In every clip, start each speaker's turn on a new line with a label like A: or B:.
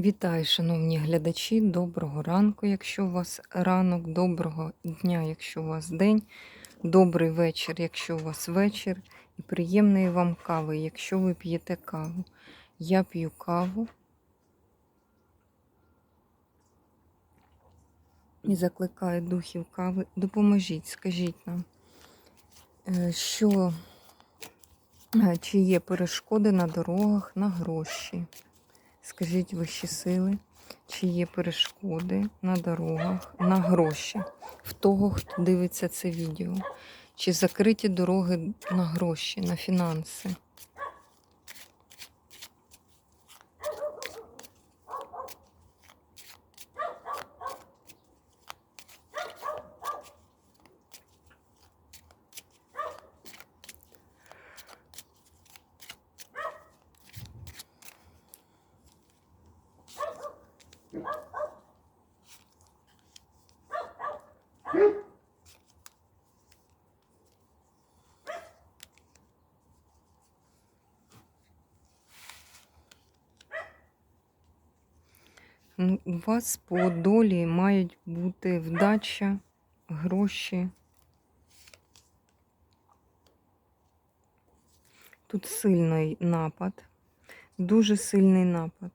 A: Вітаю, шановні глядачі. Доброго ранку, якщо у вас ранок, доброго дня, якщо у вас день, добрий вечір, якщо у вас вечір, і приємної вам кави, якщо ви п'єте каву. Я п'ю каву і закликаю духів кави. Допоможіть, скажіть нам, е, що е, чи є перешкоди на дорогах на гроші. Скажіть вищі сили, чи є перешкоди на дорогах, на гроші в того, хто дивиться це відео? Чи закриті дороги на гроші, на фінанси? Ну, у вас по долі мають бути вдача, гроші. Тут сильний напад, дуже сильний напад.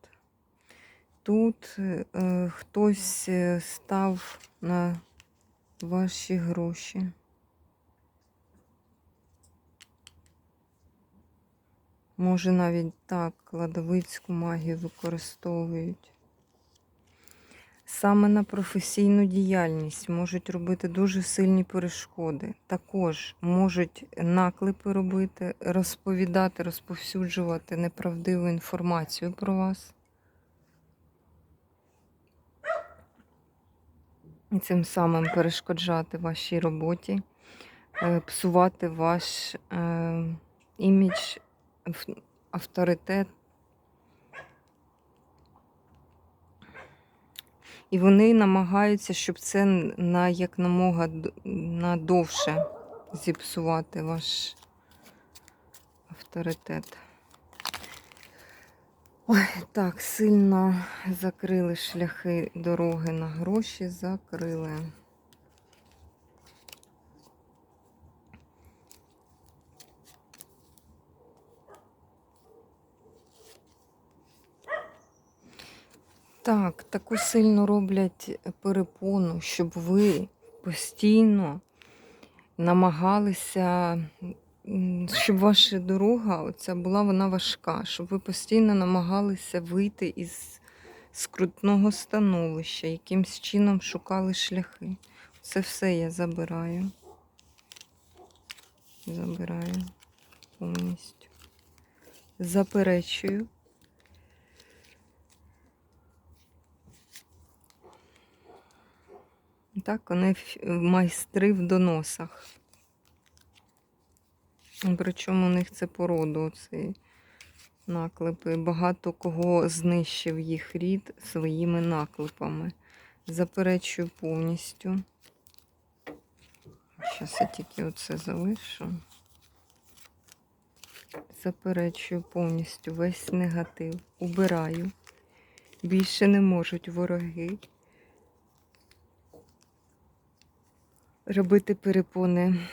A: Тут е, хтось е, став на ваші гроші. Може навіть так кладовицьку магію використовують. Саме на професійну діяльність можуть робити дуже сильні перешкоди. Також можуть наклепи робити, розповідати, розповсюджувати неправдиву інформацію про вас. І цим самим перешкоджати вашій роботі, е, псувати ваш е, імідж, авторитет. І вони намагаються, щоб це на якномога надовше зіпсувати ваш авторитет. Ой, так, сильно закрили шляхи дороги на гроші, закрили. Так, таку сильно роблять перепону, щоб ви постійно намагалися, щоб ваша дорога оця була вона важка, щоб ви постійно намагалися вийти із скрутного становища, якимсь чином шукали шляхи. Це все я забираю. Забираю повністю. Заперечую. Так, вони майстри в доносах. Причому у них це породу, ці наклепи. Багато кого знищив їх рід своїми наклепами. Заперечую повністю. Зараз я тільки оце залишу. Заперечую повністю весь негатив. Убираю. Більше не можуть вороги робити перепони,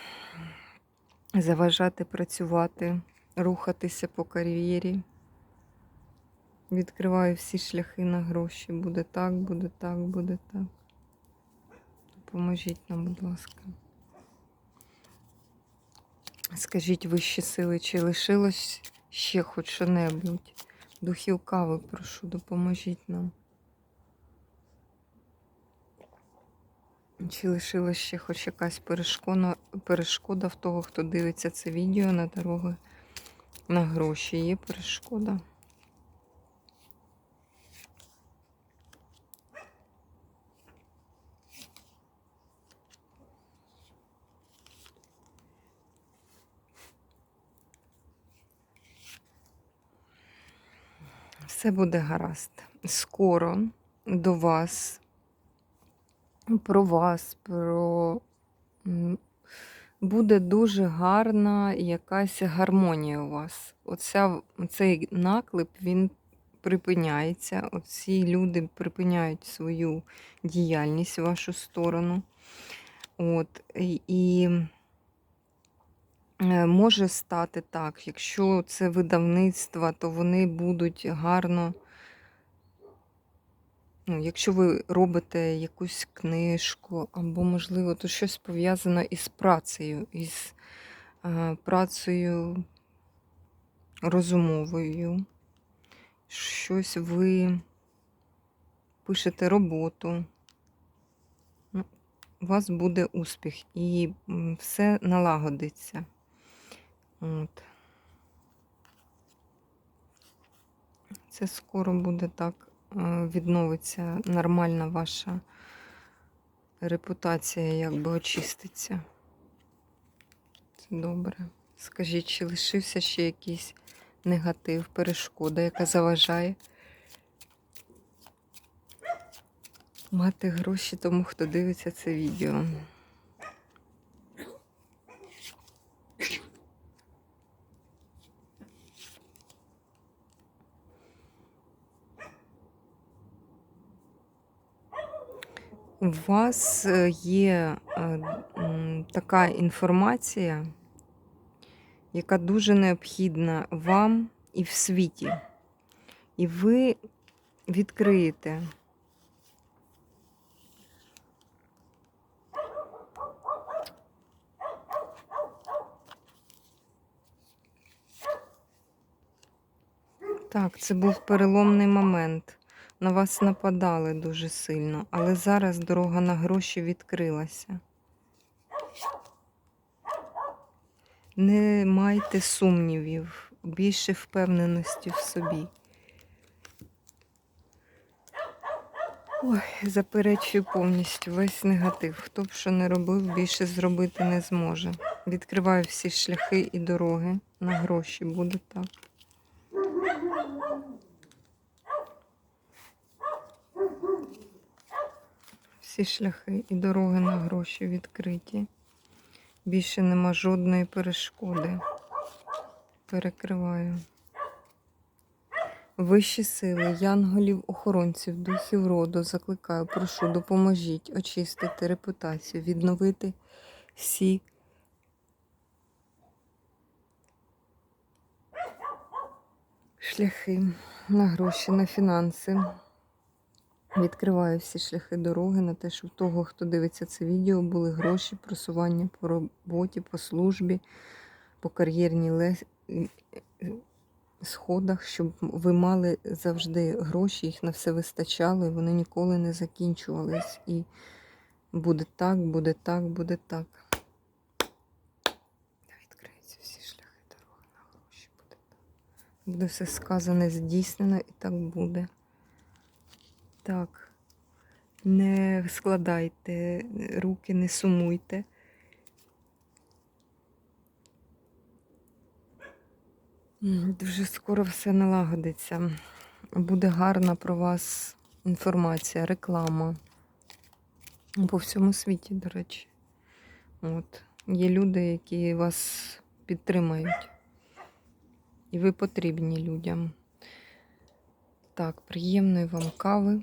A: заважати працювати, рухатися по кар'єрі. Відкриваю всі шляхи на гроші. Буде так, буде так, буде так. Допоможіть нам, будь ласка. Скажіть вищі сили, чи лишилось ще хоч що-небудь? Духів кави, прошу, допоможіть нам. Чи лишилась ще хоч якась перешкода, перешкода в того, хто дивиться це відео на дороги на гроші? Є перешкода? Все буде гаразд. Скоро до вас, про вас, про буде дуже гарна якась гармонія у вас. Оця, цей наклеп, він припиняється. Оці люди припиняють свою діяльність в вашу сторону. От, і, е, може стати так, якщо це видавництва, то вони будуть гарно. Ну, якщо ви робите якусь книжку, або, можливо, то щось пов'язане із працею, із е, працею розумовою, щось ви пишете роботу, ну, у вас буде успіх і все налагодиться. От. Це скоро буде так, відновиться нормальна ваша репутація, якби очиститься. Це добре. Скажіть, чи лишився ще якийсь негатив, перешкода, яка заважає мати гроші тому, хто дивиться це відео? У вас е, є е, така інформація, яка дуже необхідна вам і в світі. І ви відкриєте Так, це був переломний момент. На вас нападали дуже сильно, але зараз дорога на гроші відкрилася. Не майте сумнівів, більше впевненості в собі. Ой, заперечую повністю весь негатив. Хто б що не робив, більше зробити не зможе. Відкриваю всі шляхи і дороги на гроші. Буде так. Всі шляхи і дороги на гроші відкриті. Більше нема жодної перешкоди. Перекриваю. Вищі сили, янголів, охоронців, духів роду закликаю, прошу, допоможіть очистити репутацію, відновити всі шляхи на гроші, на фінанси. Відкриваю всі шляхи дороги на те, щоб того, хто дивиться це відео, були гроші, просування по роботі, по службі, по кар'єрній лес... сходах, щоб ви мали завжди гроші, їх на все вистачало, і вони ніколи не закінчувались. І буде так, буде так, буде так. Відкриються всі шляхи дороги на гроші. Буде так. Буде все сказане, здійснено, і так буде. Так, не складайте руки, не сумуйте. Дуже скоро все налагодиться. Буде гарна про вас інформація, реклама. По всьому світі, до речі. От. Є люди, які вас підтримають. І ви потрібні людям. Так, приємної вам кави.